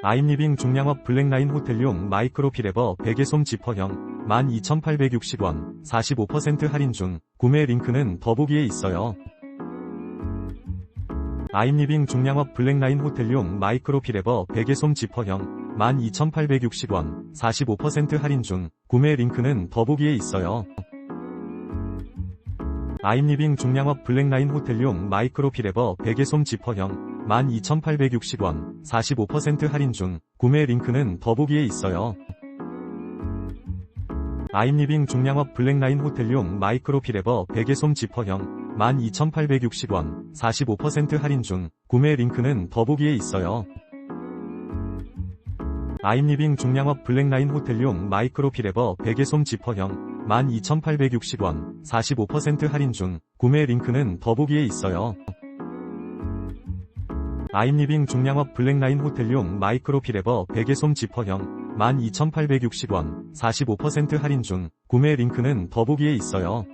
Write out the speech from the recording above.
아임리빙 중량업 블랙라인 호텔용 마이크로 피레버 베개솜 지퍼형 12,860원 45% 할인 중 구매 링크는 더보기에 있어요. 아임리빙 중량업 블랙라인 호텔용 마이크로 피레버 베개솜 지퍼형 12,860원 45% 할인 중 구매 링크는 더보기에 있어요. 아임리빙 중량업 블랙라인 호텔용 마이크로 피레버 베개솜 지퍼형 12,860원 45% 할인 중 구매 링크는 더보기에 있어요. 아임리빙 중량업 블랙라인 호텔용 마이크로 피레버 베개솜 지퍼형 12,860원 45% 할인 중 구매 링크는 더보기에 있어요. 아임리빙 중량업 블랙라인 호텔용 마이크로 피레버 베개솜 지퍼형 12,860원 45% 할인 중 구매 링크는 더보기에 있어요. 아임리빙 중량업 블랙라인 호텔용 마이크로 피레버 베개솜 지퍼형 12,860원 45% 할인 중 구매 링크는 더보기에 있어요.